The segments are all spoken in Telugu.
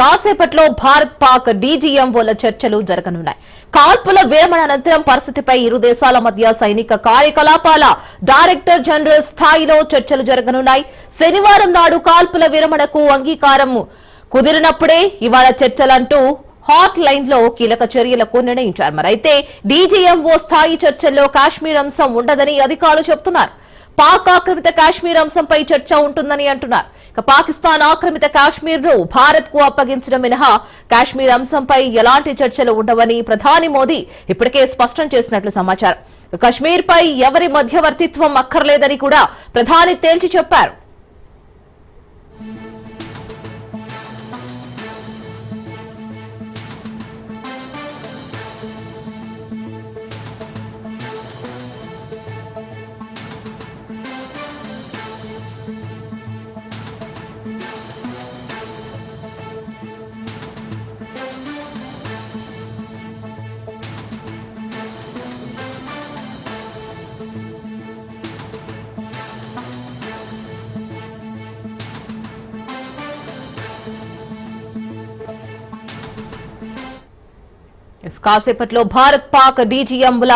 కాసేపట్లో భారత్ పాక్ డీజీఎంఓల చర్చలు జరగనున్నాయి. కాల్పుల విరమణ అనంతరం పరిస్థితిపై ఇరు దేశాల మధ్య సైనిక కార్యకలాపాల డైరెక్టర్ జనరల్ స్థాయిలో చర్చలు జరగనున్నాయి. శనివారం నాడు కాల్పుల విరమణకు అంగీకారం కుదిరినప్పుడే ఇవాళ చర్చలంటూ హాట్ లైన్లో కీలక చర్యలకు నిర్ణయించారు. మరైతే డీజీఎంఓ స్థాయి చర్చల్లో కాశ్మీర్ అంశం ఉండదని అధికారులు చెబుతున్నారు. పాక్ ఆక్రమిత కాశ్మీర్ అంశంపై చర్చ ఉంటుందని అంటున్నారు. ఇక పాకిస్తాన్ ఆక్రమిత కాశ్మీర్ను భారత్కు అప్పగించడం మినహా కాశ్మీర్ అంశంపై ఎలాంటి చర్చలు ఉండవని ప్రధాని మోదీ ఇప్పటికే స్పష్టం చేసినట్లు సమాచారం. ఇక కశ్మీర్ పై ఎవరి మధ్యవర్తిత్వం అక్కర్లేదని కూడా ప్రధాని తేల్చి చెప్పారు. కాసేపట్లో భారత్ పాక్ డీజీఎంల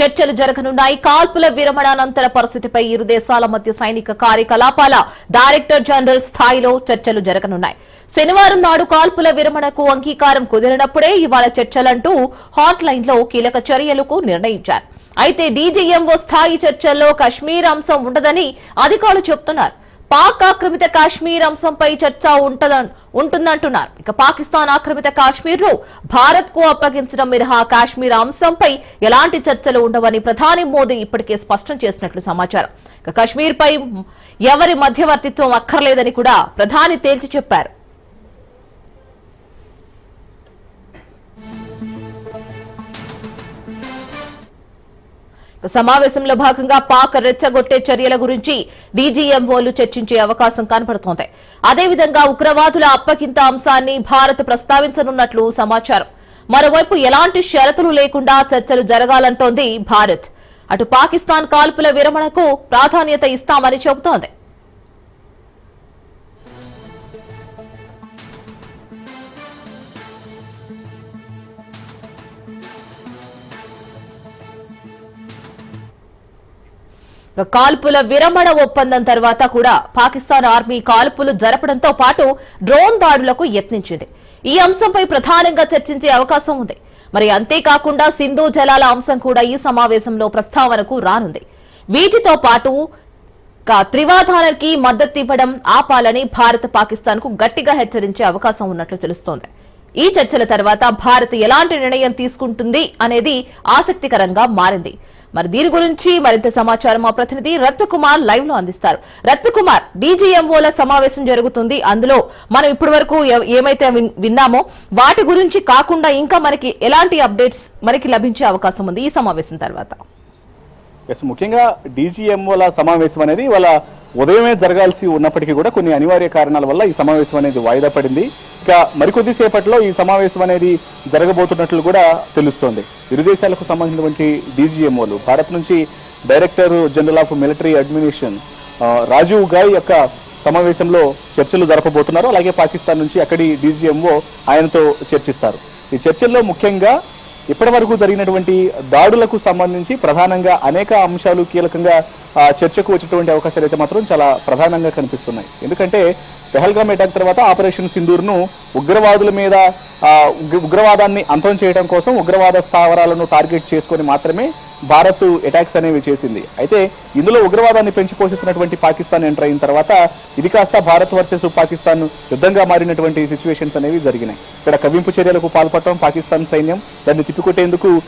చర్చలు జరగనున్నాయి. కాల్పుల విరమణానంతర పరిస్థితిపై ఇరు దేశాల మధ్య సైనిక కార్యకలాపాల డైరెక్టర్ జనరల్ స్థాయిలో చర్చలు జరగనున్నాయి. శనివారం నాడు కాల్పుల విరమణకు అంగీకారం కుదిరినప్పుడే ఇవాళ చర్చలంటూ హాట్ లైన్లో కీలక చర్యలకు నిర్ణయించారు. అయితే డీజీఎంఓ స్థాయి చర్చల్లో కశ్మీర్ అంశం ఉండదని అధికారులు చెబుతున్నారు. పాక్ ఆక్రమిత కాశ్మీర్ అంశంపై చర్చ ఉంటద- ఉంటుందంటున్నారు. ఇక పాకిస్తాన్ ఆక్రమిత కాశ్మీర్ను భారత్కు అప్పగించడం మినహా కాశ్మీర్ అంశంపై ఎలాంటి చర్చలు ఉండవని ప్రధాని మోదీ ఇప్పటికే స్పష్టం చేసినట్లు సమాచారం. ఇక కాశ్మీర్ పై ఎవరి మధ్యవర్తిత్వం అక్కర్లేదని కూడా ప్రధాని తేల్చి చెప్పారు. సమావేశంలో భాగంగా పాక్ రెచ్చగొట్టే చర్యల గురించి డీజీఎంఓలు చర్చించే అవకాశం కనపడుతోంది అదేవిధంగా ఉగ్రవాదుల అప్పగింత అంశాన్ని భారత్ ప్రస్తావించనున్నట్లు సమాచారం. మరోవైపు ఎలాంటి షరతులు లేకుండా చర్చలు జరగాలంటోంది భారత్. అటు పాకిస్తాన్ కాల్పుల విరమణకు ప్రాధాన్యత ఇస్తామని చెబుతోంది. కాల్పుల విరమణ ఒప్పందం తర్వాత కూడా పాకిస్తాన్ ఆర్మీ కాల్పులు జరపడంతో పాటు డ్రోన్ దాడులకు యత్నించింది. ఈ అంశంపై ప్రధానంగా చర్చించే అవకాశం ఉంది. మరి అంతేకాకుండా సింధు జలాల అంశం కూడా ఈ సమావేశంలో ప్రస్తావనకు రానుంది. వీటితో పాటు త్రివాధానికి మద్దతు ఇవ్వడం ఆపాలని భారత్ పాకిస్తాన్కు గట్టిగా హెచ్చరించే అవకాశం ఉన్నట్లు తెలుస్తోంది. ఈ చర్చల తర్వాత భారత్ ఎలాంటి నిర్ణయం తీసుకుంటుంది అనేది ఆసక్తికరంగా మారింది. మరి దీని గురించి మరింత సమాచారం మా ప్రతినిధి రత్నకుమార్ లైవ్లో అందిస్తారు. రత్నకుమార్ డీజీఎంఓల సమావేశం జరుగుతుంది. అందులో మనం ఇప్పటి వరకు ఏమైతే విన్- విన్నామో వాటి గురించి కాకుండా ఇంకా మనకి ఎలాంటి అప్డేట్స్ మనకి లభించే అవకాశం ఉంది ఈ సమావేశం తర్వాత. ఎస్ ముఖ్యంగా డీజీఎంఓల సమావేశం అనేది వాళ్ళ ఉదయమే జరగాల్సి ఉన్నప్పటికీ కూడా కొన్ని అనివార్య కారణాల వల్ల ఈ సమావేశం అనేది వాయిదా పడింది. ఇక మరికొద్ది సేపట్లో ఈ సమావేశం అనేది జరగబోతున్నట్లు కూడా తెలుస్తోంది. ఇరు దేశాలకు సంబంధించినటువంటి డీజీఎంఓలు భారత్ నుంచి director general of military administration Rajiv Ghai యొక్క సమావేశంలో చర్చలు జరపబోతున్నారు. అలాగే పాకిస్తాన్ నుంచి అక్కడి డీజీఎంఓ ఆయనతో చర్చిస్తారు. ఈ చర్చల్లో ముఖ్యంగా ఇప్పటి వరకు జరిగినటువంటి దాడులకు సంబంధించి ప్రధానంగా అనేక అంశాలు కీలకంగా చర్చకు వచ్చేటువంటి అవకాశాలు అయితే మాత్రం చాలా ప్రధానంగా కనిపిస్తున్నాయి. ఎందుకంటే పెహల్గామ్ అటాక్ తర్వాత ఆపరేషన్ సింధూర్ను ఉగ్రవాదుల మీద ఉగ్ర- ఉగ్రవాదాన్ని అంతం చేయడం కోసం ఉగ్రవాద స్థావరాలను టార్గెట్ చేసుకొని మాత్రమే భారత్ అటాక్స్ అనేవి చేసింది. అయితే ఇందులో ఉగ్రవాదాన్ని పెంచి పోషిస్తున్నటువంటి పాకిస్తాన్ ఎంటర్ అయిన తర్వాత ఇది కాస్త భారత్ వర్సెస్ పాకిస్తాన్ యుద్ధంగా మారినటువంటి సిచ్యువేషన్స్ అనేవి జరిగినాయి. ఇక్కడ కవింపు చర్యలకు పాల్పడటం పాకిస్తాన్ సైన్యం దాన్ని తిప్పికొట్టేందుకు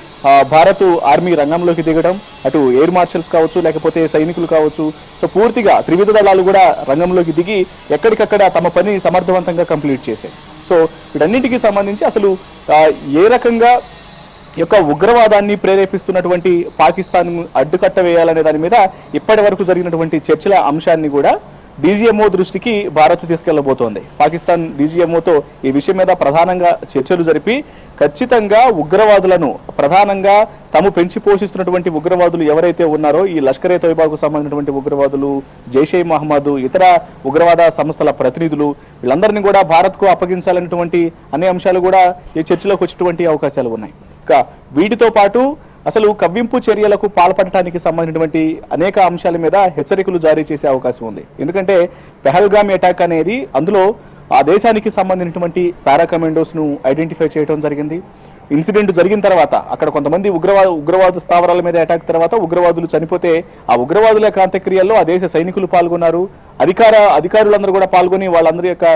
భారత్ ఆర్మీ రంగంలోకి దిగడం అటు ఎయిర్ మార్షల్స్ కావచ్చు లేకపోతే సైనికులు కావచ్చు. సో పూర్తిగా త్రివిధ దళాలు కూడా రంగంలోకి దిగి ఎక్కడికక్కడ తమ పని సమర్థవంతంగా కంప్లీట్ చేశాయి. సో వీటన్నిటికీ సంబంధించి అసలు ఏ రకంగా యొక్క ఉగ్రవాదాన్ని ప్రేరేపిస్తున్నటువంటి పాకిస్తాన్ అడ్డుకట్ట వేయాలనే దాని మీద ఇప్పటి వరకు జరిగినటువంటి చర్చల అంశాన్ని కూడా డీజీఎంఓ దృష్టికి భారత్ తీసుకెళ్ళబోతోంది పాకిస్తాన్ డీజీఎంఓతో ఈ విషయం మీద ప్రధానంగా చర్చలు జరిపి ఖచ్చితంగా ఉగ్రవాదులను ప్రధానంగా తాము పెంచి పోషిస్తున్నటువంటి ఉగ్రవాదులు ఎవరైతే ఉన్నారో ఈ లష్కరే తోయిబాకు సంబంధించినటువంటి ఉగ్రవాదులు జైషే మహమ్మద్ ఇతర ఉగ్రవాద సంస్థల ప్రతినిధులు వీళ్ళందరినీ కూడా భారత్కు అప్పగించాలనేటువంటి అనే అంశాలు కూడా ఈ చర్చలోకి వచ్చేటువంటి అవకాశాలు ఉన్నాయి. ఇంకా వీటితో పాటు అసలు కవ్వింపు చర్యలకు పాల్పడటానికి సంబంధించినటువంటి అనేక అంశాల మీద హెచ్చరికలు జారీ చేసే అవకాశం ఉంది. ఎందుకంటే పెహల్గామ్ అటాక్ అనేది అందులో ఆ దేశానికి సంబంధించినటువంటి పారా కమాండోస్ను ఐడెంటిఫై చేయడం జరిగింది. ఇన్సిడెంట్ జరిగిన తర్వాత అక్కడ కొంతమంది ఉగ్రవాద ఉగ్రవాద స్థావరాల మీద అటాక్ తర్వాత ఉగ్రవాదులు చనిపోతే ఆ ఉగ్రవాదుల యొక్క అంత్యక్రియల్లో ఆ దేశ సైనికులు పాల్గొన్నారు. అధికార అధికారులందరూ కూడా పాల్గొని వాళ్ళందరి యొక్క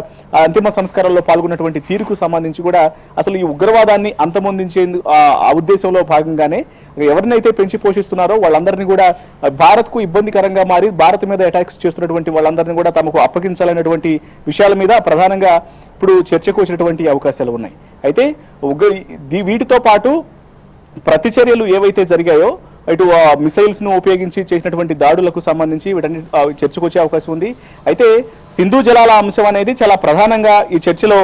అంతిమ సంస్కారాల్లో పాల్గొన్నటువంటి తీరుకు సంబంధించి కూడా అసలు ఈ ఉగ్రవాదాన్ని అంతమొందించేందుకు ఆ- ఉద్దేశంలో భాగంగానే ఎవరినైతే పెంచి పోషిస్తున్నారో వాళ్ళందరినీ కూడా భారత్కు ఇబ్బందికరంగా మారి భారత్ మీద అటాక్స్ చేస్తున్నటువంటి వాళ్ళందరినీ కూడా తమకు అప్పగించాలనేటువంటి విషయాల మీద ప్రధానంగా ఇప్పుడు చర్చకు వచ్చినటువంటి అవకాశాలు ఉన్నాయి. అయితే దీ- వీటితో పాటు ప్రతిచర్యలు ఏవైతే జరిగాయో ఇటు మిసైల్స్ను ఉపయోగించి చేసినటువంటి దాడులకు సంబంధించి వీటన్ని ఆ, చర్చకు వచ్చే అవకాశం ఉంది. అయితే సింధు జలాల అంశం అనేది చాలా ప్రధానంగా ఈ చర్చలో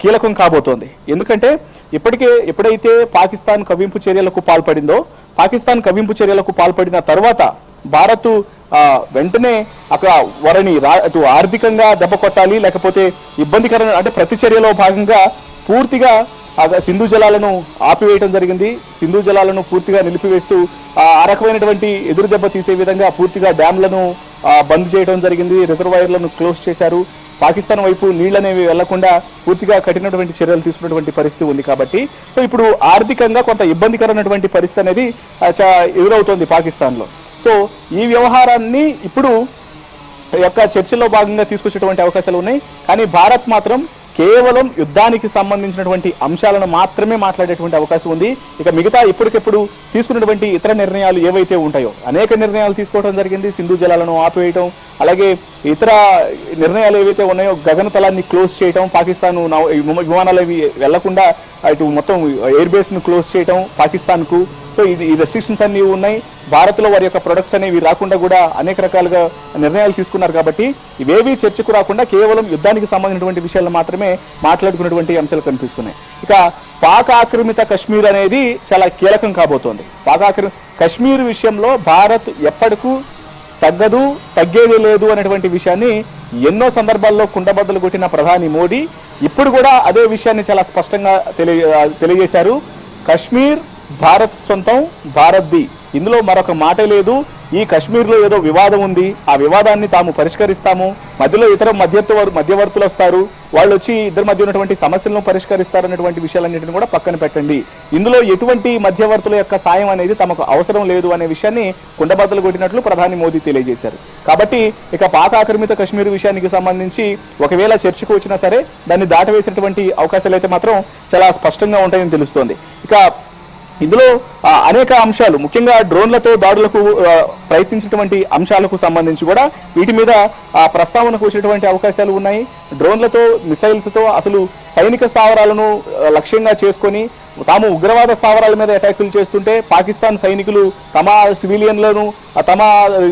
కీలకం కాబోతోంది. ఎందుకంటే ఇప్పటికే ఎప్పుడైతే పాకిస్తాన్ కవింపు చర్యలకు పాల్పడిందో పాకిస్తాన్ కవింపు చర్యలకు పాల్పడిన తర్వాత భారత్ వెంటనే అక్కడ వారిని అటు ఆర్థికంగా దెబ్బ కొట్టాలి లేకపోతే ఇబ్బందికరమైన అంటే ప్రతిచర్యలో భాగంగా పూర్తిగా సింధు జలాలను ఆపివేయడం జరిగింది. సింధు జలాలను పూర్తిగా నిలిపివేస్తూ ఆ రకమైనటువంటి ఎదురు దెబ్బ తీసే విధంగా పూర్తిగా డ్యాంలను బంద్ చేయడం జరిగింది. రిజర్వాయర్లను క్లోజ్ చేశారు. పాకిస్తాన్ వైపు నీళ్ళనేవి వెళ్ళకుండా పూర్తిగా కఠినటువంటి చర్యలు తీసుకున్నటువంటి పరిస్థితి ఉంది కాబట్టి. సో ఇప్పుడు ఆర్థికంగా కొంత ఇబ్బందికరమైనటువంటి పరిస్థితి అనేది చా- ఎదురవుతోంది పాకిస్తాన్లో. సో ఈ వ్యవహారాన్ని ఇప్పుడు యొక్క చర్చలో భాగంగా తీసుకొచ్చేటువంటి అవకాశాలు ఉన్నాయి. కానీ భారత్ మాత్రం కేవలం యుద్ధానికి సంబంధించినటువంటి అంశాలను మాత్రమే మాట్లాడేటువంటి అవకాశం ఉంది. ఇక మిగతా ఇప్పటికెప్పుడు తీసుకున్నటువంటి ఇతర నిర్ణయాలు ఏవైతే ఉంటాయో అనేక నిర్ణయాలు తీసుకోవడం జరిగింది. సింధు జలాలను ఆపివేయటం అలాగే ఇతర నిర్ణయాలు ఏవైతే ఉన్నాయో గగనతలాన్ని క్లోజ్ చేయటం పాకిస్తాన్ విమానాలు అవి వెళ్ళకుండా ఇటు మొత్తం ఎయిర్ బేస్ను క్లోజ్ చేయటం పాకిస్తాన్కు. సో ఇది ఈ రెస్ట్రిక్షన్స్ అన్నీ ఉన్నాయి. భారత్లో వారి యొక్క ప్రొడక్ట్స్ అనేవి రాకుండా కూడా అనేక రకాలుగా నిర్ణయాలు తీసుకున్నారు కాబట్టి ఇవేవి చర్చకు రాకుండా కేవలం యుద్ధానికి సంబంధించినటువంటి విషయాలు మాత్రమే మాట్లాడుకున్నటువంటి అంశాలు కనిపిస్తున్నాయి. ఇక పాక్ ఆక్రమిత కశ్మీర్ అనేది చాలా కీలకం కాబోతోంది. పాక్ ఆక్రమి కశ్మీర్ విషయంలో భారత్ ఎప్పటికూ తగ్గదు తగ్గేది లేదు అనేటువంటి విషయాన్ని ఎన్నో సందర్భాల్లో కుండబద్దలు కొట్టిన ప్రధాని మోడీ ఇప్పుడు కూడా అదే విషయాన్ని చాలా స్పష్టంగా తెలియ తెలియజేశారు. కశ్మీర్ భారత్ సొంతం భారత్ది ఇందులో మరొక మాట లేదు. ఈ కశ్మీర్లో ఏదో వివాదం ఉంది. ఆ వివాదాన్ని తాము పరిష్కరిస్తాము. మధ్యలో ఇతర మధ్యత్వ మధ్యవర్తులు వస్తారు. వాళ్ళు వచ్చి ఇద్దరి మధ్య ఉన్నటువంటి సమస్యలను పరిష్కరిస్తారు అనేటువంటి విషయాలన్నింటిని కూడా పక్కన పెట్టండి. ఇందులో ఎటువంటి మధ్యవర్తుల యొక్క సాయం అనేది తమకు అవసరం లేదు అనే విషయాన్ని కుండబద్దలు కొట్టినట్లు ప్రధాని మోదీ తెలియజేశారు. కాబట్టి ఇక పాత ఆక్రమిత కశ్మీర్ విషయానికి సంబంధించి ఒకవేళ చర్చకు వచ్చినా సరే దాన్ని దాటవేసినటువంటి అవకాశాలు అయితే మాత్రం చాలా స్పష్టంగా ఉంటాయని తెలుస్తోంది. ఇక ఇందులో అనేక అంశాలు ముఖ్యంగా డ్రోన్లతో దాడులకు ప్రయత్నించినటువంటి అంశాలకు సంబంధించి కూడా వీటి మీద ఆ, ప్రస్తావనకు వచ్చినటువంటి అవకాశాలు ఉన్నాయి. డ్రోన్లతో మిసైల్స్తో అసలు సైనిక స్థావరాలను లక్ష్యంగా చేసుకొని తాము ఉగ్రవాద స్థావరాల మీద అటాకులు చేస్తుంటే పాకిస్తాన్ సైనికులు తమ సివిలియన్లను తమ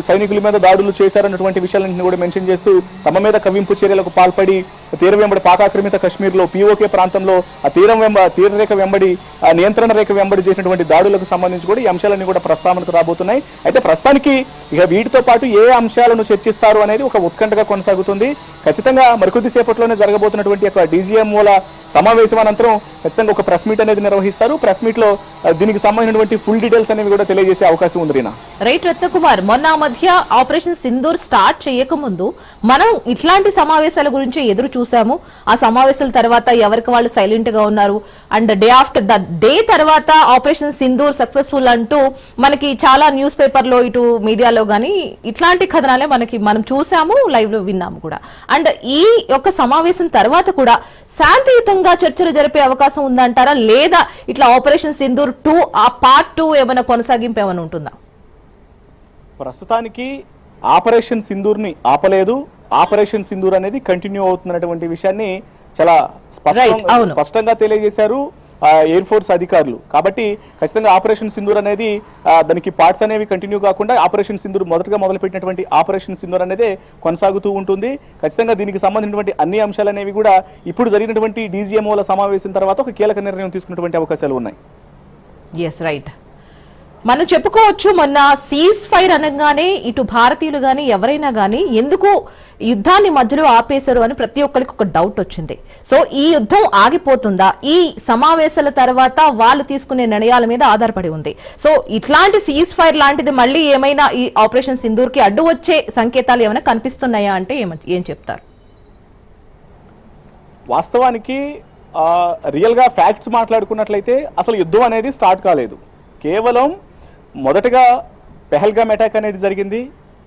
సైనికుల మీద దాడులు చేశారన్నటువంటి విషయాలన్నింటినీ కూడా మెన్షన్ చేస్తూ తమ మీద కవింపు చర్యలకు పాల్పడి తీర వెంబడి పాకాక్రమిత కశ్మీర్లో పీఓకే ప్రాంతంలో ఆ తీరం వెంబ తీరరేఖ వెంబడి ఆ నియంత్రణ రేఖ వెంబడి చేసినటువంటి దాడులకు సంబంధించి కూడా ఈ అంశాలన్నీ కూడా ప్రస్తావనకు రాబోతున్నాయి. అయితే ప్రస్తుతానికి ఇక వీటితో పాటు ఏ అంశాలను చర్చిస్తారు అనేది ఒక ఉత్కంఠగా కొనసాగుతుంది. ఖచ్చితంగా మరికొద్ది సేపట్లోనే జరగబోతున్నటువంటి యొక్క డీజీఎంఓల సమావేశం అనంతరం ఖచ్చితంగా ఒక ప్రెస్ మీట్ అనేది నిర్వహిస్తారు. ప్రెస్ మీట్లో దీనికి సంబంధించినటువంటి ఫుల్ డీటెయిల్స్ అనేవి కూడా తెలియజేసే అవకాశం ఉంది రీనా. రైట్ రత్నకుమార్ మొన్న మధ్య ఆపరేషన్ సింధూర్ స్టార్ట్ చేయకముందు మనం ఇట్లాంటి సమావేశాల గురించి ఎదురు చూసాము ఆ సమావేశాల తర్వాత ఎవరికి వాళ్ళు సైలెంట్గా ఉన్నారు? And day after the day తర్వాత ఆపరేషన్ సింధూర్ సక్సెస్ఫుల్ అంటూ మనకి చాలా న్యూస్ పేపర్లో ఇటు మీడియాలో గానీ ఇట్లాంటి కథనాలే మనకి మనం చూసాము లైవ్లో విన్నాము కూడా. అండ్ ఈ యొక్క సమావేశం తర్వాత కూడా శాంతియుతంగా చర్చలు జరిపే అవకాశం ఉందంటారా? లేదా ఇట్లా ఆపరేషన్ సింధూర్ టూ ఆ పార్ట్ టూ ఏమైనా కొనసాగింపు ఏమైనా ఉంటుందా? ప్రస్తుతానికి ఆపరేషన్ సింధూర్ని ఆపలేదు. ఆపరేషన్ సింధూర్ అనేది కంటిన్యూ అవుతున్నటువంటి విషయాన్ని చాలా స్పష్టంగా తెలియజేశారు ఎయిర్ ఫోర్స్ అధికారులు. కాబట్టి ఖచ్చితంగా ఆపరేషన్ సింధూర్ అనేది దానికి పార్ట్స్ అనేవి కంటిన్యూ కాకుండా ఆపరేషన్ సింధూర్ మొదటగా మొదలుపెట్టినటువంటి ఆపరేషన్ సింధూర్ అనేది కొనసాగుతూ ఉంటుంది. ఖచ్చితంగా దీనికి సంబంధించినటువంటి అన్ని అంశాలు అనేవి కూడా ఇప్పుడు జరిగినటువంటి డీజీఎంఓల సమావేశం తర్వాత ఒక కీలక నిర్ణయం తీసుకున్నటువంటి అవకాశాలు ఉన్నాయి. ఎస్ రైట్ మనం చెప్పుకోవచ్చు మొన్న సీజ్ ఫైర్ అనగానే ఇటు భారతీయులు కానీ ఎవరైనా కానీ ఎందుకు యుద్ధాన్ని మధ్యలో ఆపేశారు అని ప్రతి ఒక్కరికి ఒక డౌట్ వచ్చింది. సో ఈ యుద్ధం ఆగిపోతుందా? ఈ సమావేశాల తర్వాత వాళ్ళు తీసుకునే నిర్ణయాల మీద ఆధారపడి ఉంది. సో ఇట్లాంటి సీజ్ ఫైర్ లాంటిది మళ్ళీ ఏమైనా ఈ ఆపరేషన్ సింధూర్కి అడ్డు వచ్చే సంకేతాలు ఏమైనా కనిపిస్తున్నాయా అంటే ఏమ- ఏం చెప్తారు? వాస్తవానికి రియల్గా ఫ్యాక్ట్స్ మాట్లాడుకున్నట్లయితే అసలు యుద్ధం అనేది స్టార్ట్ కాలేదు. కేవలం మొదటగా పెహల్గామ్ అటాక్ అనేది జరిగింది.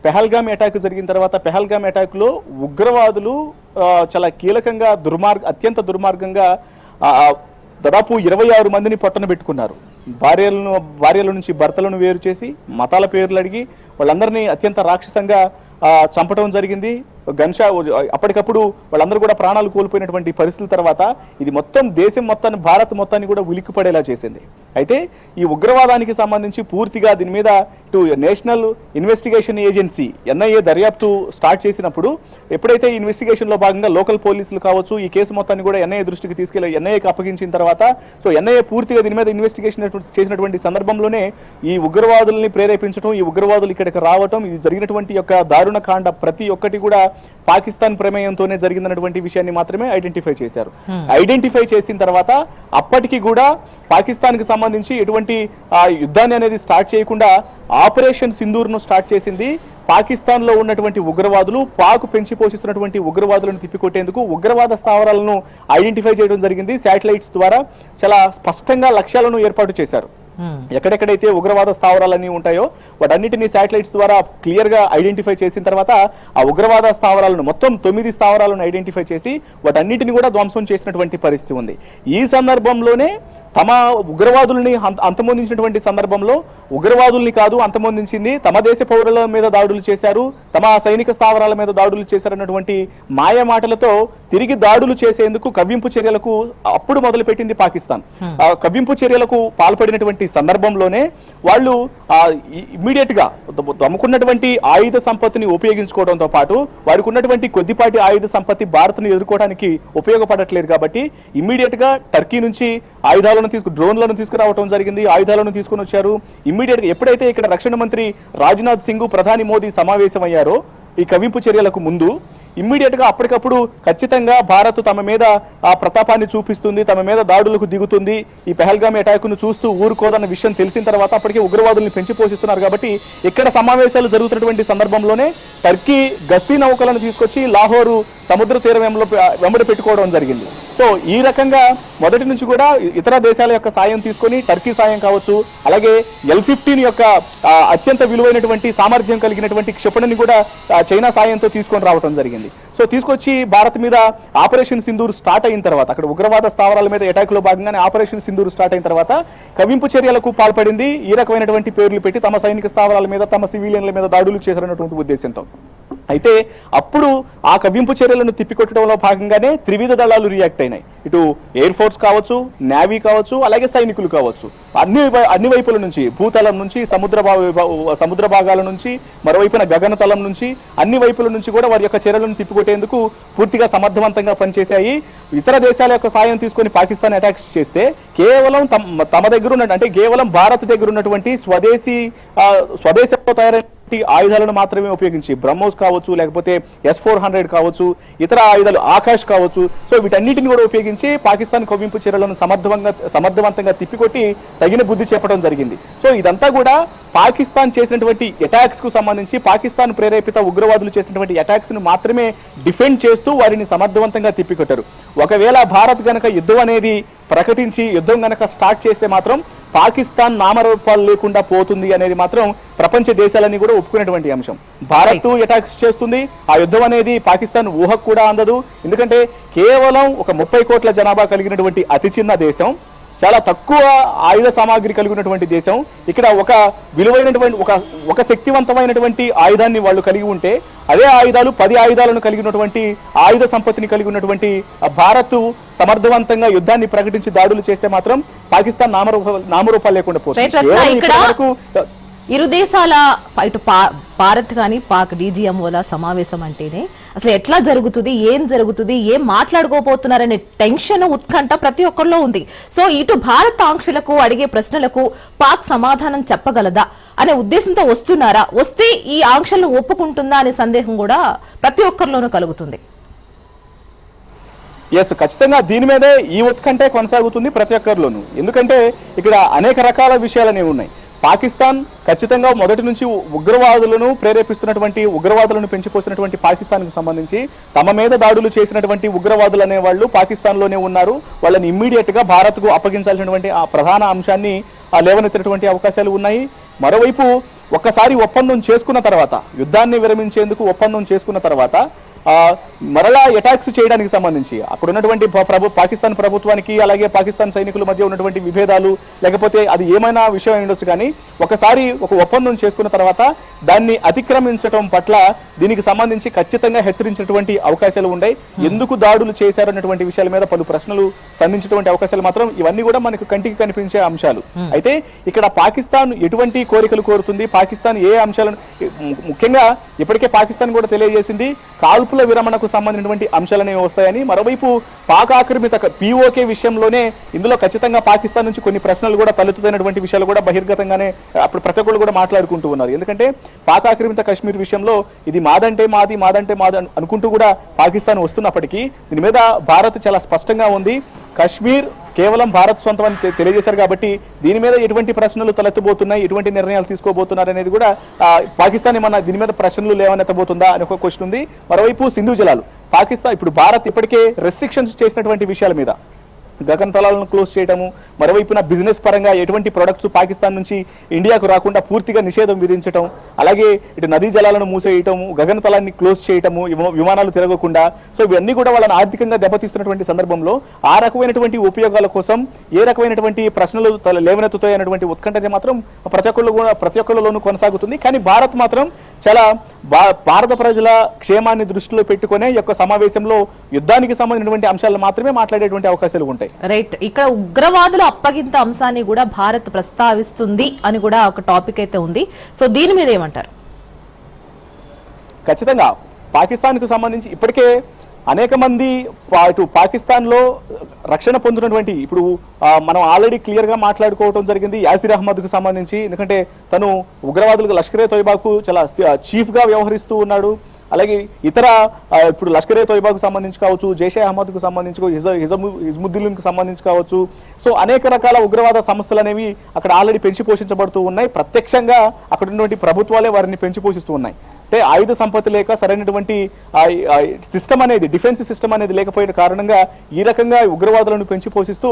పెహల్గామ్ అటాక్ జరిగిన తర్వాత పెహల్గామ్ అటాక్లో ఉగ్రవాదులు చాలా కీలకంగా దుర్మార్గ అత్యంత దుర్మార్గంగా దాదాపు ఇరవై ఆరు మందిని పొట్టన పెట్టుకున్నారు. భార్యలను భార్యల నుంచి భర్తలను వేరు చేసి మతాల పేర్లు అడిగి వాళ్ళందరినీ అత్యంత రాక్షసంగా చంపడం జరిగింది. గన్షా అప్పటికప్పుడు వాళ్ళందరూ కూడా ప్రాణాలు కోల్పోయినటువంటి పరిస్థితుల తర్వాత ఇది మొత్తం దేశం మొత్తాన్ని భారత్ మొత్తాన్ని కూడా ఉలిక్కిపడేలా చేసింది. అయితే ఈ ఉగ్రవాదానికి సంబంధించి పూర్తిగా దీని మీద ఇటు నేషనల్ ఇన్వెస్టిగేషన్ ఏజెన్సీ ఎన్ఐఏ దర్యాప్తు స్టార్ట్ చేసినప్పుడు ఎప్పుడైతే ఈ ఇన్వెస్టిగేషన్లో భాగంగా లోకల్ పోలీసులు కావచ్చు ఈ కేసు మొత్తాన్ని కూడా ఎన్ఐఏ దృష్టికి తీసుకెళ్ళి ఎన్ఐఏకి అప్పగించిన తర్వాత సో ఎన్ఐఏ పూర్తిగా దీని మీద ఇన్వెస్టిగేషన్ చేసినటువంటి సందర్భంలోనే ఈ ఉగ్రవాదుల్ని ప్రేరేపించడం ఈ ఉగ్రవాదులు ఇక్కడికి రావటం ఇది జరిగినటువంటి యొక్క దారుణ కాండ ప్రతి ఒక్కటి కూడా పాకిస్తాన్ ప్రమేయంతోనే జరిగిందన్నటువంటి విషయాన్ని మాత్రమే ఐడెంటిఫై చేశారు. ఐడెంటిఫై చేసిన తర్వాత అప్పటికి కూడా పాకిస్తాన్కి సంబంధించి ఎటువంటి యుద్ధాన్ని అనేది స్టార్ట్ చేయకుండా ఆపరేషన్ సింధూర్ను స్టార్ట్ చేసింది. పాకిస్తాన్లో ఉన్నటువంటి ఉగ్రవాదులు పాక్ పెంచి పోషిస్తున్నటువంటి ఉగ్రవాదులను తిప్పికొట్టేందుకు ఉగ్రవాద స్థావరాలను ఐడెంటిఫై చేయడం జరిగింది. శాటిలైట్స్ ద్వారా చాలా స్పష్టంగా లక్ష్యాలను ఏర్పాటు చేశారు. Hmm. ఎక్కడెక్కడైతే ఉగ్రవాద స్థావరాలన్నీ ఉంటాయో వాటన్నిటిని శాటిలైట్స్ ద్వారా క్లియర్గా ఐడెంటిఫై చేసిన తర్వాత ఆ ఉగ్రవాద స్థావరాలను మొత్తం తొమ్మిది స్థావరాలను ఐడెంటిఫై చేసి వాటన్నిటిని కూడా ధ్వంసం చేసినటువంటి పరిస్థితి ఉంది. ఈ సందర్భంలోనే తమ ఉగ్రవాదుల్ని అంత- అంతమొందించినటువంటి సందర్భంలో ఉగ్రవాదుల్ని కాదు అంతమొందించింది తమ దేశ పౌరుల మీద దాడులు చేశారు తమ సైనిక స్థావరాల మీద దాడులు చేశారన్నటువంటి మాయ మాటలతో తిరిగి దాడులు చేసేందుకు కవ్వింపు చర్యలకు అప్పుడు మొదలుపెట్టింది పాకిస్తాన్. కవ్వింపు చర్యలకు పాల్పడినటువంటి సందర్భంలోనే వాళ్ళు ఇమ్మీడియట్గా తమ- తమకున్నటువంటి ఆయుధ సంపత్తిని ఉపయోగించుకోవడంతో పాటు వారికి ఉన్నటువంటి కొద్దిపాటి ఆయుధ సంపత్తి భారత్ను ఎదుర్కోవడానికి ఉపయోగపడట్లేదు కాబట్టి ఇమ్మీడియట్గా టర్కీ నుంచి ఆయుధాలను తీసుకు డ్రోన్లను తీసుకురావడం జరిగింది ఆయుధాలను తీసుకుని వచ్చారు. ఇమ్మీడియట్గా ఎప్పుడైతే ఇక్కడ రక్షణ మంత్రి రాజ్నాథ్ సింగ్ ప్రధాని మోదీ సమావేశమయ్యారో ఈ కవింపు చర్యలకు ముందు ఇమ్మీడియట్గా అప్పటికప్పుడు ఖచ్చితంగా భారత్ తమ మీద ఆ ప్రతాపాన్ని చూపిస్తుంది తమ మీద దాడులకు దిగుతుంది. ఈ పెహల్గామి అటాక్ను చూస్తూ ఊరుకోదన్న విషయం తెలిసిన తర్వాత అప్పటికే ఉగ్రవాదుల్ని పెంచి పోషిస్తున్నారు కాబట్టి ఇక్కడ సమావేశాలు జరుగుతున్నటువంటి సందర్భంలోనే టర్కీ గస్తీ నౌకలను తీసుకొచ్చి లాహోరు సముద్ర తీరం వెంబడి పెట్టుకోవడం జరిగింది. సో ఈ రకంగా మొదటి నుంచి కూడా ఇతర దేశాల యొక్క సాయం తీసుకొని టర్కీ సాయం కావచ్చు అలాగే ఎల్ ఫిఫ్టీన్ యొక్క అత్యంత విలువైనటువంటి సామర్థ్యం కలిగినటువంటి క్షిపణిని కూడా చైనా సాయంతో తీసుకొని రావడం జరిగింది. సో తీసుకొచ్చి భారత్ మీద ఆపరేషన్ సింధూర్ స్టార్ట్ అయిన తర్వాత అక్కడ ఉగ్రవాద స్థావరాల మీద అటాక్లో భాగంగానే ఆపరేషన్ సింధూర్ స్టార్ట్ అయిన తర్వాత కవింపు చర్యలకు పాల్పడింది. ఈ రకమైనటువంటి పేర్లు పెట్టి తమ సైనిక స్థావరాల మీద తమ సివిలియన్ల మీద దాడులు చేశారన్నటువంటి ఉద్దేశంతో అయితే అప్పుడు ఆ కవ్వింపు చర్యలను తిప్పికొట్టడంలో భాగంగానే త్రివిధ దళాలు రియాక్ట్ అయినాయి. ఇటు ఎయిర్ ఫోర్స్ కావచ్చు నేవీ కావచ్చు అలాగే సైనికులు కావచ్చు. అన్ని అన్ని వైపుల నుంచి భూతలం నుంచి సముద్ర సముద్ర భాగాల నుంచి మరోవైపున గగనతలం నుంచి అన్ని వైపుల నుంచి కూడా వారి యొక్క చర్యలను తిప్పికొట్టేందుకు పూర్తిగా సమర్థవంతంగా పనిచేశాయి. ఇతర దేశాల యొక్క సాయం తీసుకొని పాకిస్తాన్ అటాక్స్ చేస్తే కేవలం తమ దగ్గర ఉన్న అంటే కేవలం భారత్ దగ్గర ఉన్నటువంటి స్వదేశీ స్వదేశంలో తయారైన ఆయుధాలను మాత్రమే ఉపయోగించి బ్రహ్మోస్ కావచ్చు లేకపోతే ఎస్ ఫోర్ హండ్రెడ్ కావచ్చు ఇతర ఆయుధాలు ఆకాష్ కావచ్చు సో వీటన్నిటిని కూడా ఉపయోగించి పాకిస్తాన్ కవ్వింపు చర్యలను సమర్థవంగా సమర్థవంతంగా తిప్పికొట్టి తగిన బుద్ధి చెప్పడం జరిగింది. సో ఇదంతా కూడా పాకిస్తాన్ చేసినటువంటి అటాక్స్కు సంబంధించి పాకిస్తాన్ ప్రేరేపిత ఉగ్రవాదులు చేసినటువంటి అటాక్స్ను మాత్రమే డిఫెండ్ చేస్తూ వారిని సమర్థవంతంగా తిప్పికొట్టారు. ఒకవేళ భారత్ గనక యుద్ధం అనేది ప్రకటించి యుద్ధం గనక స్టార్ట్ చేస్తే మాత్రం పాకిస్తాన్ నామరూపాలు లేకుండా పోతుంది అనేది మాత్రం ప్రపంచ దేశాలన్నీ కూడా ఒప్పుకునేటువంటి అంశం. భారత్ అటాక్స్ చేస్తుంది. ఆ యుద్ధం అనేది పాకిస్తాన్ ఊహకు కూడా అందదు. ఎందుకంటే కేవలం ఒక ముప్పై కోట్ల జనాభా కలిగినటువంటి అతి చిన్న దేశం. చాలా తక్కువ ఆయుధ సామాగ్రి కలిగి ఉన్నటువంటి దేశం. ఇక్కడ ఒక విలువైనటువంటి ఒక ఒక శక్తివంతమైనటువంటి ఆయుధాన్ని వాళ్ళు కలిగి ఉంటే అదే ఆయుధాలు పది ఆయుధాలను కలిగి ఉన్నటువంటి ఆయుధ సంపత్తిని కలిగి ఉన్నటువంటి భారత్ సమర్థవంతంగా యుద్ధాన్ని ప్రకటించి దాడులు చేస్తే మాత్రం పాకిస్తాన్ నామరూప నామరూపాలు లేకుండా పోతుంది. ఇరు దేశాల ఇటు పా- భారత్ కానీ పాక్ డీజీఎంఓల సమావేశం అంటేనే అసలు ఎట్లా జరుగుతుంది ఏం జరుగుతుంది ఏం మాట్లాడుకోబోతున్నారనే టెన్షన్ ఉత్కంఠ ప్రతి ఒక్కరిలో ఉంది. సో ఇటు భారత్ ఆంక్షలకు అడిగే ప్రశ్నలకు పాక్ సమాధానం చెప్పగలదా అనే ఉద్దేశంతో వస్తున్నారా? వస్తే ఈ ఆంక్షలను ఒప్పుకుంటుందా అనే సందేహం కూడా ప్రతి ఒక్కరిలోనూ కలుగుతుంది. ఎస్ ఖచ్చితంగా దీని మీదే ఈ ఉత్కంఠే కొనసాగుతుంది ప్రతి ఒక్కరిలోనూ. ఎందుకంటే ఇక్కడ అనేక రకాల విషయాలు అనేవి ఉన్నాయి. పాకిస్తాన్ ఖచ్చితంగా మొదటి నుంచి ఉగ్రవాదులను ప్రేరేపిస్తున్నటువంటి ఉగ్రవాదులను పెంచిపోసినటువంటి పాకిస్తాన్కు సంబంధించి తమ మీద దాడులు చేసినటువంటి ఉగ్రవాదులు అనే వాళ్ళు పాకిస్తాన్లోనే ఉన్నారు. వాళ్ళని ఇమ్మీడియట్గా భారత్కు అప్పగించాల్సినటువంటి ఆ ప్రధాన అంశాన్ని ఆ లేవనెత్తినటువంటి అవకాశాలు ఉన్నాయి. మరోవైపు ఒక్కసారి ఒప్పందం చేసుకున్న తర్వాత యుద్ధాన్ని విరమించేందుకు ఒప్పందం చేసుకున్న తర్వాత మరలా అటాక్స్ చేయడానికి సంబంధించి అక్కడ ఉన్నటువంటి ప్రభు పాకిస్తాన్ ప్రభుత్వానికి అలాగే పాకిస్తాన్ సైనికుల మధ్య ఉన్నటువంటి విభేదాలు లేకపోతే అది ఏమైనా విషయం ఉండొచ్చు కానీ ఒకసారి ఒక ఒప్పందం చేసుకున్న తర్వాత దాన్ని అతిక్రమించడం పట్ల దీనికి సంబంధించి ఖచ్చితంగా హెచ్చరించినటువంటి అవకాశాలు ఉన్నాయి ఎందుకు దాడులు చేశారన్నటువంటి విషయాల మీద పలు ప్రశ్నలు సంధించినటువంటి అవకాశాలు మాత్రం ఇవన్నీ కూడా మనకు కంటికి కనిపించే అంశాలు. అయితే ఇక్కడ పాకిస్తాన్ ఎటువంటి కోరికలు కోరుతుంది? పాకిస్తాన్ ఏ అంశాలను ముఖ్యంగా ఇప్పటికే పాకిస్తాన్ కూడా తెలియజేసింది కాల్పుల విరమణకు సంబంధించినటువంటి అంశాలనే వస్తాయని మరోవైపు పాక్ ఆక్రమిత పీఓకే విషయంలోనే ఇందులో ఖచ్చితంగా పాకిస్తాన్ నుంచి కొన్ని ప్రశ్నలు కూడా తలెత్తుతున్నటువంటి విషయాలు కూడా బహిర్గతంగానే అప్పుడు ప్రతి ఒక్కరు కూడా మాట్లాడుకుంటూ ఉన్నారు. ఎందుకంటే పాక్ ఆక్రమిత కశ్మీర్ విషయంలో ఇది మాదంటే మాది మాదంటే మాది అనుకుంటూ కూడా పాకిస్తాన్ వస్తున్నప్పటికీ దీని మీద భారత్ చాలా స్పష్టంగా ఉంది. కశ్మీర్ కేవలం భారత్ సొంతం అని తెలియజేశారు కాబట్టి దీని మీద ఎటువంటి ప్రశ్నలు తలెత్తబోతున్నాయి? ఎటువంటి నిర్ణయాలు తీసుకోబోతున్నారు అనేది కూడా పాకిస్తాన్ ఏమన్నా దీని మీద ప్రశ్నలు లేవనెత్తబోతుందా అని ఒక క్వశ్చన్ ఉంది. మరోవైపు సింధు జలాలు. పాకిస్తాన్ ఇప్పుడు భారత్ ఇప్పటికే రెస్ట్రిక్షన్స్ చేసినటువంటి విషయాల మీద గగన్ తలాలను క్లోజ్ చేయటము మరోవైపున బిజినెస్ పరంగా ఎటువంటి ప్రొడక్ట్స్ పాకిస్తాన్ నుంచి ఇండియాకు రాకుండా పూర్తిగా నిషేధం విధించటం అలాగే ఇటు నదీ జలాలను మూసేయటము గగన తలాన్ని క్లోజ్ చేయటము విమానాలు తిరగకుండా. సో ఇవన్నీ కూడా వాళ్ళని ఆర్థికంగా దెబ్బతీస్తున్నటువంటి సందర్భంలో ఆ రకమైనటువంటి ఉపయోగాల కోసం ఏ రకమైనటువంటి ప్రశ్నలు తల- లేవనెత్తుతాయి అనేటువంటి ఉత్కంఠ మాత్రం ప్రతి ఒక్కళ్ళు కూడా ప్రతి ఒక్కళ్ళలోనూ కొనసాగుతుంది. కానీ భారత్ మాత్రం చాలా భా- భారత ప్రజల క్షేమాన్ని దృష్టిలో పెట్టుకునే యొక్క సమావేశంలో యుద్ధానికి సంబంధించినటువంటి అంశాలను మాత్రమే మాట్లాడేటువంటి అవకాశాలు ఉంటాయి. రైట్ ఇక్కడ ఉగ్రవాదుల అప్పగింత అంశాన్ని కూడా భారత్ ప్రస్తావిస్తుంది అని కూడా ఒక టాపిక్ అయితే ఉంది. సో దీని మీద ఏమంటారు? ఖచ్చితంగా. పాకిస్తాన్కు సంబంధించి ఇప్పటికే అనేక మంది పా- ఇటు పాకిస్తాన్లో రక్షణ పొందినటువంటి ఇప్పుడు మనం ఆల్రెడీ క్లియర్గా మాట్లాడుకోవడం జరిగింది యాసిర్ అహ్మద్కు సంబంధించి. ఎందుకంటే తను ఉగ్రవాదులకు లష్కరే తోయిబాకు చాలా చీఫ్గా వ్యవహరిస్తూ ఉన్నాడు. అలాగే ఇతర ఇప్పుడు ఇప్పుడు ఏ తోయిబాకు సంబంధించి కావచ్చు జైషే అహ్మద్కు సంబంధించి హిజ సంబంధించి కావచ్చు. సో అనేక రకాల ఉగ్రవాద సంస్థలు అనేవి అక్కడ ఆల్రెడీ పెంచి పోషించబడుతూ ఉన్నాయి. ప్రత్యక్షంగా అక్కడ ఉన్నటువంటి ప్రభుత్వాలే వారిని పెంచి పోషిస్తూ ఉన్నాయి. అంటే ఆయుధ సంపత్తి లేక సరైనటువంటి సిస్టమ్ అనేది డిఫెన్స్ సిస్టమ్ అనేది లేకపోయిన కారణంగా ఈ రకంగా ఉగ్రవాదులను పెంచి పోషిస్తూ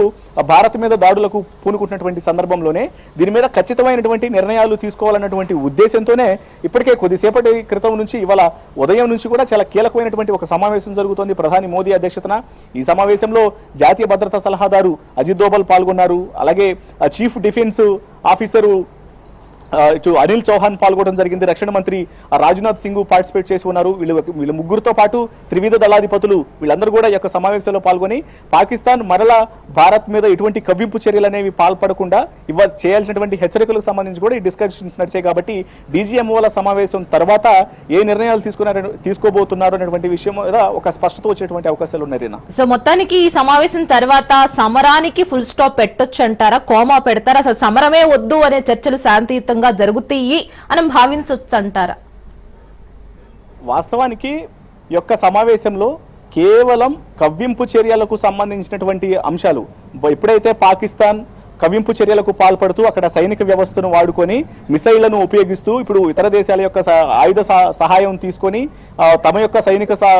భారత్ మీద దాడులకు పూనుకుంటున్నటువంటి సందర్భంలోనే దీని మీద ఖచ్చితమైనటువంటి నిర్ణయాలు తీసుకోవాలన్నటువంటి ఉద్దేశంతోనే ఇప్పటికే కొద్దిసేపటి క్రితం నుంచి ఇవాళ ఉదయం నుంచి కూడా చాలా కీలకమైనటువంటి ఒక సమావేశం జరుగుతోంది ప్రధాని మోదీ అధ్యక్షతన. ఈ సమావేశంలో జాతీయ భద్రతా సలహాదారు అజిత్ దోబల్ పాల్గొన్నారు. అలాగే చీఫ్ డిఫెన్స్ ఆఫీసరు ఇటు అనిల్ చౌహాన్ పాల్గొనడం జరిగింది. రక్షణ మంత్రి రాజ్నాథ్ సింగ్ పార్టిసిపేట్ చేసి ఉన్నారు. వీళ్ళు వీళ్ళ ముగ్గురుతో పాటు త్రివిధ దళాధిపతులు వీళ్ళందరూ కూడా ఈ యొక్క సమావేశంలో పాల్గొని పాకిస్తాన్ మరలా భారత్ మీద ఎటువంటి కవ్వింపు చర్యలు అనేవి పాల్పడకుండా ఇవ్వ చేయాల్సినటువంటి హెచ్చరికలకు సంబంధించి కూడా ఈ డిస్కషన్స్ నడిచాయి కాబట్టి డీజీఎంఓల సమావేశం తర్వాత ఏ నిర్ణయాలు తీసుకున్నారు తీసుకోబోతున్నారు అనేటువంటి విషయం మీద ఒక స్పష్టత వచ్చేటువంటి అవకాశాలు ఉన్నాయి సో మొత్తానికి ఈ సమావేశం తర్వాత సమరానికి ఫుల్ స్టాప్ పెట్టొచ్చు అంటారా? కోమా పెడతారా? అసలు సమరమే వద్దు అనే చర్చలు శాంతియుతంగా జరుగుతాయి అని భావించవచ్చు అంటారా వాస్తవానికి యొక్క సమావేశంలో కేవలం కవ్వింపు చర్యలకు సంబంధించినటువంటి అంశాలు. ఎప్పుడైతే పాకిస్తాన్ కవింపు చర్యలకు పాల్పడుతూ అక్కడ సైనిక వ్యవస్థను వాడుకొని మిసైళ్ళను ఉపయోగిస్తూ ఇప్పుడు ఇతర దేశాల యొక్క ఆయుధ సహ- సహాయం తీసుకొని తమ యొక్క సైనిక స-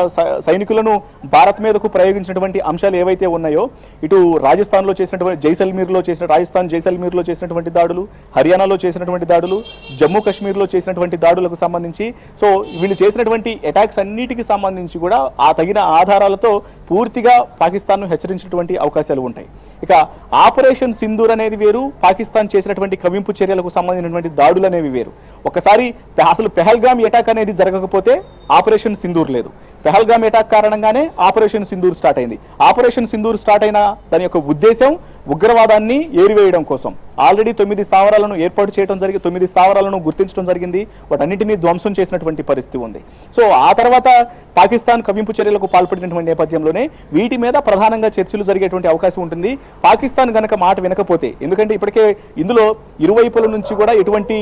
సైనికులను భారత్ మీదకు ప్రయోగించినటువంటి అంశాలు ఏవైతే ఉన్నాయో ఇటు రాజస్థాన్లో చేసినటువంటి జైసల్మీర్లో చేసిన రాజస్థాన్ జైసల్మీర్లో చేసినటువంటి దాడులు హర్యానాలో చేసినటువంటి దాడులు జమ్మూ కాశ్మీర్లో చేసినటువంటి దాడులకు సంబంధించి సో వీళ్ళు చేసినటువంటి అటాక్స్ అన్నిటికి సంబంధించి కూడా ఆ తగిన ఆధారాలతో పూర్తిగా పాకిస్తాన్ను హెచ్చరించినటువంటి అవకాశాలు ఉంటాయి. ఇక ఆపరేషన్ సింధూర్ అనేది వేరు పాకిస్తాన్ చేసినటువంటి కవింపు చర్యలకు సంబంధించినటువంటి దాడులు అనేవి వేరు. ఒకసారి అసలు పెహల్గామ్ ఎటాక్ అనేది జరగకపోతే ఆపరేషన్ సింధూర్ లేదు. పెహల్గామ్ ఎటాక్ కారణంగానే ఆపరేషన్ సింధూర్ స్టార్ట్ అయింది. ఆపరేషన్ సింధూర్ స్టార్ట్ అయిన దాని యొక్క ఉద్దేశం ఉగ్రవాదాన్ని ఏరివేయడం కోసం. ఆల్రెడీ తొమ్మిది స్థావరాలను ఏర్పాటు చేయడం జరిగి తొమ్మిది స్థావరాలను గుర్తించడం జరిగింది. వాటన్నింటినీ ధ్వంసం చేసినటువంటి పరిస్థితి ఉంది. సో ఆ తర్వాత పాకిస్తాన్ కవింపు చర్యలకు పాల్పడినటువంటి నేపథ్యంలోనే వీటి మీద ప్రధానంగా చర్చలు జరిగేటువంటి అవకాశం ఉంటుంది. పాకిస్తాన్ గనక మాట వినకపోతే ఎందుకంటే ఇప్పటికే ఇందులో ఇరువైపుల నుంచి కూడా ఎటువంటి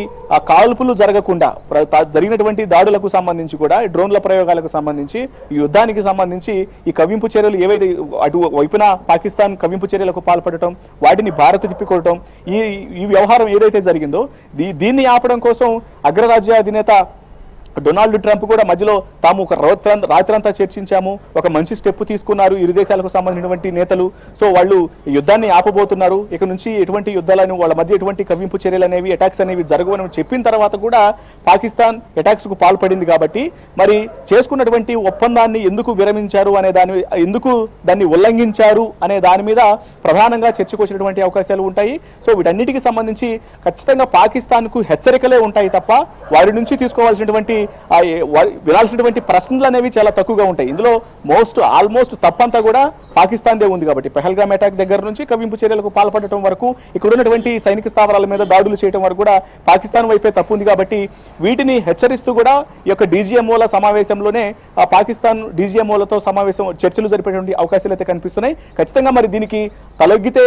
కాల్పులు జరగకుండా జరిగినటువంటి దాడులకు సంబంధించి కూడా డ్రోన్ల ప్రయోగాలకు సంబంధించి ఈ యుద్ధానికి సంబంధించి ఈ కవింపు చర్యలు ఏవైతే అటు వైపున పాకిస్తాన్ కవింపు చర్యలకు పాల్పడటం వాటిని భారత్ తిప్పికొట్టడం ఈ ఈ వ్యవహారం ఏదైతే జరిగిందో దీ- దీన్ని ఆపడం కోసం అగ్రరాజ్య అధినేత డొనాల్డ్ ట్రంప్ కూడా మధ్యలో తాము ఒక రాత్రంతా చర్చించాము. ఒక మంచి స్టెప్ తీసుకున్నారు. ఇరు దేశాలకు సంబంధించినటువంటి నేతలు. సో వాళ్ళు ఈ యుద్ధాన్ని ఆపబోతున్నారు. ఇక నుంచి ఎటువంటి యుద్ధాలను వాళ్ళ మధ్య ఎటువంటి కవింపు చర్యలు అనేవి అటాక్స్ అనేవి జరగవని చెప్పిన తర్వాత కూడా పాకిస్తాన్ అటాక్స్కు పాల్పడింది కాబట్టి మరి చేసుకున్నటువంటి ఒప్పందాన్ని ఎందుకు విరమించారు అనే దాని ఎందుకు దాన్ని ఉల్లంఘించారు అనే దాని మీద ప్రధానంగా చర్చకు వచ్చినటువంటి అవకాశాలు ఉంటాయి. సో వీటన్నిటికీ సంబంధించి ఖచ్చితంగా పాకిస్తాన్కు హెచ్చరికలే ఉంటాయి తప్ప వారి నుంచి తీసుకోవాల్సినటువంటి వినాల్సినటువంటి ప్రశ్నలు అనేవి చాలా తక్కువగా ఉంటాయి. ఇందులో మోస్ట్ ఆల్మోస్ట్ తప్పంతా కూడా పాకిస్తాన్దే ఉంది కాబట్టి. పెహల్గామ్ అటాక్ దగ్గర నుంచి కవింపు చర్యలకు పాల్పడటం వరకు ఇక్కడ ఉన్నటువంటి సైనిక స్థావరాల మీద దాడులు చేయడం వరకు కూడా పాకిస్తాన్ వైపే తప్పు ఉంది కాబట్టి వీటిని హెచ్చరిస్తూ కూడా ఈ యొక్క డీజీఎంఓల సమావేశంలోనే ఆ పాకిస్తాన్ డీజీఎంఓలతో సమావేశం చర్చలు జరిపేటువంటి అవకాశాలు అయితే కనిపిస్తున్నాయి. ఖచ్చితంగా మరి దీనికి తలొగ్గితే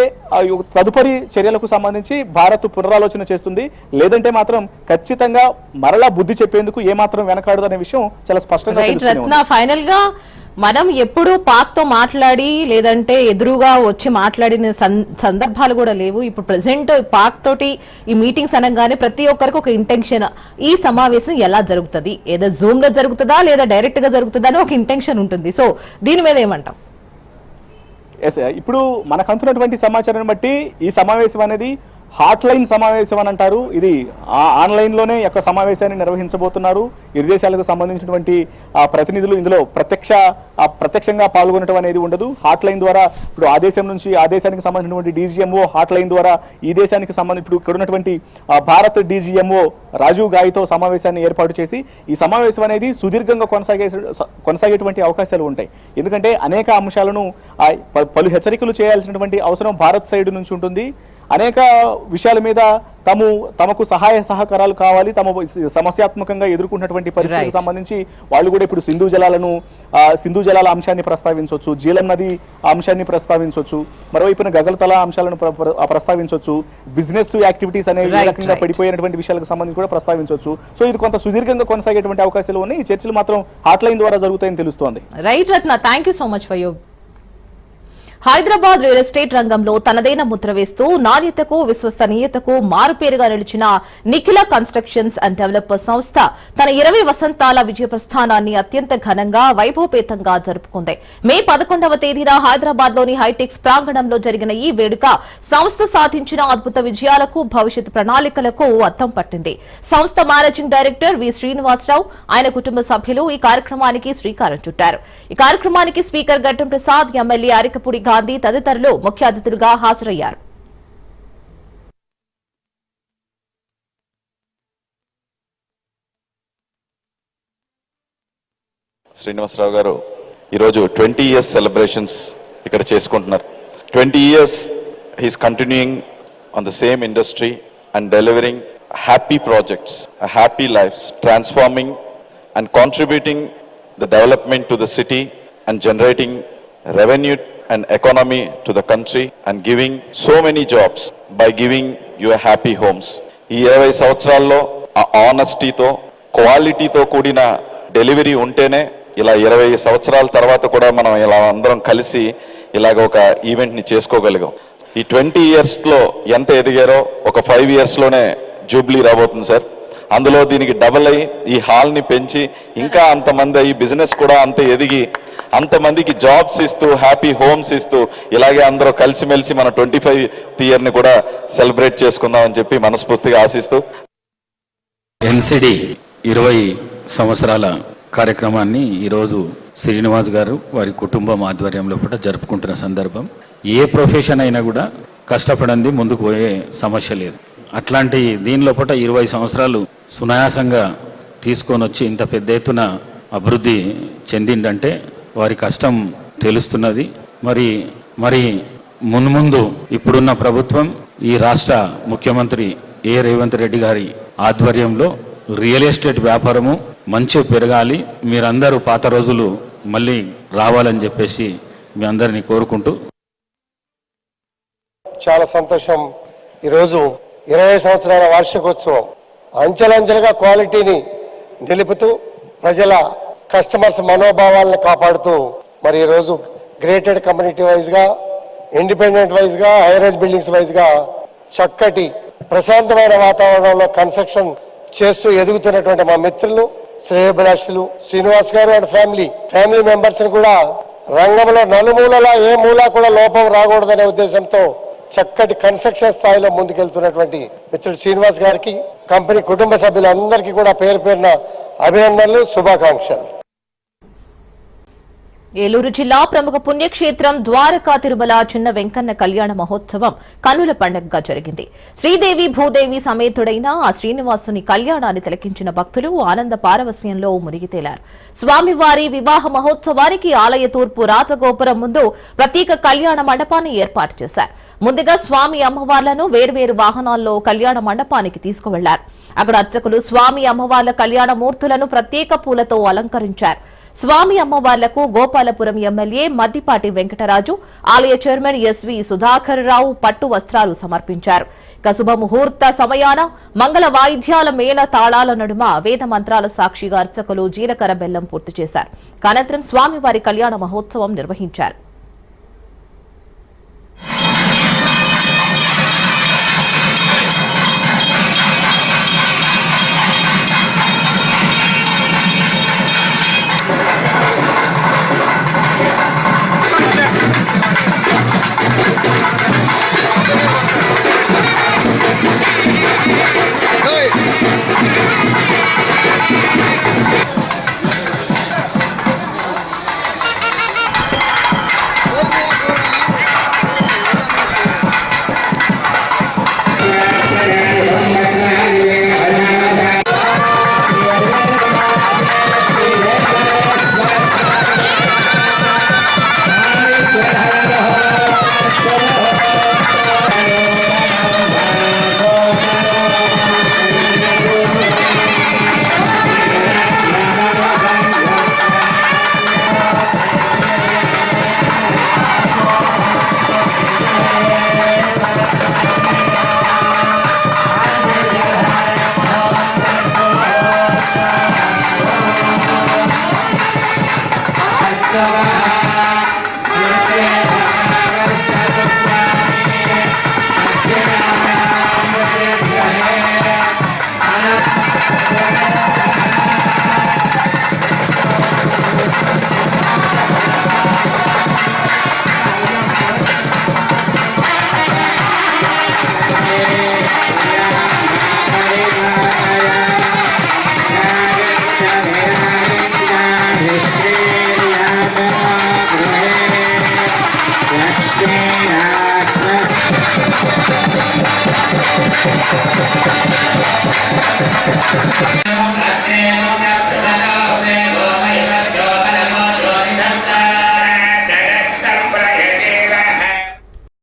తదుపరి చర్యలకు సంబంధించి భారత్ పునరాలోచన చేస్తుంది. లేదంటే మాత్రం ఖచ్చితంగా మరలా బుద్ధి చెప్పేందుకు ఏమాత్రం వెనకాడదు అనే విషయం చాలా స్పష్టంగా. రత్న ఫైనల్గా మనం ఎప్పుడు పాక్తో మాట్లాడి లేదంటే ఎదురుగా వచ్చి మాట్లాడిన సందర్భాలు కూడా లేవు. ఇప్పుడు ప్రెసెంట్ పాక్ తోటి ఈ మీటింగ్స్ అనగానే ప్రతి ఒక్కరికి ఒక ఇంటెన్షన్ ఈ సమావేశం ఎలా జరుగుతుంది? ఏదో జూమ్లో జరుగుతుందా? లేదా డైరెక్ట్గా జరుగుతుందా? అని ఒక ఇంటెన్షన్ ఉంటుంది. సో దీని మీద ఏమంటాం ఇప్పుడు మనకు అందుతున్నటువంటి సమాచారాన్ని బట్టి ఈ సమావేశం అనేది హాట్ లైన్ సమావేశం అని అంటారు. ఇది ఆ- ఆన్లైన్లోనే యొక్క సమావేశాన్ని నిర్వహించబోతున్నారు. ఇరు దేశాలకు సంబంధించినటువంటి ఆ ప్రతినిధులు ఇందులో ప్రత్యక్ష ఆ ప్రత్యక్షంగా పాల్గొనడం అనేది ఉండదు. హాట్ లైన్ ద్వారా ఇప్పుడు ఆ దేశం నుంచి ఆ దేశానికి సంబంధించినటువంటి డీజీఎంఓ హాట్ లైన్ ద్వారా ఈ దేశానికి సంబంధించి ఇప్పుడు ఇక్కడ ఉన్నటువంటి భారత్ డీజీఎంఓ రాజీవ్ గాయ్తో సమావేశాన్ని ఏర్పాటు చేసి ఈ సమావేశం అనేది సుదీర్ఘంగా కొనసాగే కొనసాగేటువంటి అవకాశాలు ఉంటాయి. ఎందుకంటే అనేక అంశాలను పలు హెచ్చరికలు చేయాల్సినటువంటి అవసరం భారత్ సైడ్ నుంచి ఉంటుంది. అనేక విషయాల మీద తాము తమకు సహాయ సహకారాలు కావాలి తమ సమస్యాత్మకంగా ఎదుర్కొన్నటువంటి పరిస్థితులకు. సంబంధించి వాళ్ళు కూడా ఇప్పుడు సింధు జలాలను సింధు జలాల అంశాన్ని ప్రస్తావించవచ్చు జీలం నది అంశాన్ని ప్రస్తావించవచ్చు మరోవైపున గగలతల అంశాలను ప్రస్తావించవచ్చు బిజినెస్ యాక్టివిటీస్ అనేవి రకంగా. పడిపోయినటువంటి విషయాలకు సంబంధించి కూడా ప్రస్తావించవచ్చు సో ఇది కొంత సుదీర్ఘంగా కొనసాగేటువంటి అవకాశాలు ఉన్నాయి ఈ చర్చలు మాత్రం హాట్ లైన్ ద్వారా జరుగుతాయని తెలుస్తోంది right Ratna thank you so much for your Hyderabad real estate రంగంలో తనదైన ముద్ర వేస్తూ నాణ్యతకు విశ్వసనీయతకు మారుపేరుగా నిలిచిన నిఖిల కన్స్ట్రక్షన్స్ అండ్ డెవలపర్ సంస్థ తన ఇరవై వసంతాల విజయ ప్రస్థానాన్ని అత్యంత ఘనంగా వైభవపేతంగా జరుపుకుంది. మే పదకొండవ తేదీన హైదరాబాద్లోని హైటెక్స్ ప్రాంగణంలో జరిగిన ఈ వేడుక సంస్థ సాధించిన అద్భుత విజయాలకు భవిష్యత్ ప్రణాళికలకు అద్దం పట్టింది. సంస్థ మేనేజింగ్ డైరెక్టర్ వి శ్రీనివాసరావు ఆయన కుటుంబ సభ్యులు ఈ కార్యక్రమానికి శ్రీకారం చుట్టారు. ఈ కార్యక్రమానికి స్పీకర్ గట్టం ప్రసాద్ ఎమ్మెల్యే అరికపూడి గాంధీ తదితరులు ముఖ్య అతిథులుగా హాజరయ్యారు. శ్రీనివాసరావు గారు ఈరోజు ట్వంటీ ఇయర్స్ సెలబ్రేషన్స్ ఇక్కడ చేసుకుంటున్నారు. Twenty years he's continuing on the same industry and delivering happy projects happy lifes transforming and contributing the development to the city and generating revenue and economy to the country and giving so many jobs by giving your happy homes ఈ ఇరవై సంవత్సరాల్లో ఆ ఆనెస్టీతో క్వాలిటీతో కూడిన డెలివరీ ఉంటేనే ఇలా ఇరవై సంవత్సరాల తర్వాత కూడా మనం ఇలా అందరం కలిసి ఇలాగ ఒక ఈవెంట్ని చేసుకోగలిగాం. ఈ ట్వంటీ ఇయర్స్లో ఎంత ఎదిగారో ఒక ఫైవ్ ఇయర్స్లోనే జూబ్లీ రాబోతుంది సార్. అందులో దీనికి డబుల్ అయ్యి ఈ హాల్ని పెంచి ఇంకా అంతమంది అయ్యి బిజినెస్ కూడా అంత ఎదిగి అంతమందికి జాబ్స్ ఇస్తూ హ్యాపీ హోమ్స్ ఇస్తూ ఇలాగే అందరూ కలిసిమెలిసి మన ట్వంటీ ఫైవ్ ఇయర్ని కూడా సెలబ్రేట్ చేసుకుందాం అని చెప్పి మనస్ఫూర్తిగా ఆశిస్తూ. ఎన్సిడి ఇరవై సంవత్సరాల కార్యక్రమాన్ని ఈరోజు శ్రీనివాస్ గారు వారి కుటుంబం ఆధ్వర్యంలో కూడా జరుపుకుంటున్న సందర్భం. ఏ ప్రొఫెషన్ అయినా కూడా కష్టపడండి ముందుకు పోయే సమస్య లేదు. అట్లాంటి దీనిలో పూట ఇరవై సంవత్సరాలు సునాయాసంగా తీసుకొని వచ్చి ఇంత పెద్ద ఎత్తున అభివృద్ధి చెందిందంటే వారి కష్టం తెలుస్తున్నది. మరి మరి మున్ముందు ఇప్పుడున్న ప్రభుత్వం ఈ రాష్ట్ర ముఖ్యమంత్రి ఏ రేవంత్ రెడ్డి గారి ఆధ్వర్యంలో రియల్ ఎస్టేట్ వ్యాపారము మంచి పెరగాలి. మీరందరూ పాత రోజులు మళ్ళీ రావాలని చెప్పేసి మీ అందరినీ కోరుకుంటూ. చాలా సంతోషం. ఈరోజు ఇరవై సంవత్సరాల వార్షికోత్సవం అంచెలంచెలుగా క్వాలిటీని నిలుపుతూ ప్రజల కస్టమర్స్ మనోభావాలను కాపాడుతూ మరి ఈరోజు గ్రేటెడ్ కమ్యూనిటీ వైజ్గా ఇండిపెండెంట్ వైజ్గా హైరేజ్ బిల్డింగ్స్ వైజ్గా చక్కటి ప్రశాంతమైన వాతావరణంలో కన్స్ట్రక్షన్ చేస్తూ ఎదుగుతున్నటువంటి మా మిత్రులు శ్రేయభిలాషులు శ్రీనివాస్ గారు అండ్ ఫ్యామిలీ. ఫ్యామిలీ మెంబర్స్ కూడా రంగంలో నలుమూలలా ఏ మూల కూడా లోపం రాకూడదనే ఉద్దేశంతో చక్కటి కన్స్ట్రక్షన్ స్థాయిలో ముందుకెళ్తున్నటువంటి మిత్రుడు శ్రీనివాస్ గారికి కంపెనీ కుటుంబ సభ్యులందరికీ కూడా పేరు పేరున అభినందనలు శుభాకాంక్షలు. ఏలూరు జిల్లా ప్రముఖ పుణ్యక్షేత్రం ద్వారకా తిరుమల చిన్న వెంకన్న కళ్యాణ మహోత్సవం కన్నుల పండుగగా జరిగింది. శ్రీదేవి భూదేవి సమేతుడైన ఆ శ్రీనివాసుని కళ్యాణాన్ని తిలకించిన భక్తులు ఆనంద పారవస్యంలో మునిగితేలారు. స్వామివారి వివాహ మహోత్సవానికి ఆలయ తూర్పు రాజగోపురం ముందు ప్రత్యేక కళ్యాణ మండపాన్ని ఏర్పాటు చేశారు. ముందుగా స్వామి అమ్మవార్లను వేర్వేరు వాహనాల్లో కళ్యాణ మండపానికి తీసుకువెళ్ళారు. అక్కడ అర్చకులు స్వామి అమ్మవార్ల కళ్యాణ మూర్తులను ప్రత్యేక పూలతో అలంకరించారు. స్వామి అమ్మవార్లకు గోపాలపురం ఎమ్మెల్యే మద్దిపాటి వెంకటరాజు ఆలయ చైర్మన్ ఎస్వి సుధాకర్ రావు పట్టు వస్త్రాలు సమర్పించారు. ఇక శుభముహూర్త సమయాన మంగళ వాయిద్యాల మేళ తాళాల నడుమ వేద మంత్రాల సాక్షిగా అర్చకులు జీలకర్ర బెల్లం పూర్తి చేశారు. అనంతరం స్వామివారి కళ్యాణ మహోత్సవం నిర్వహించారు. Shabbat.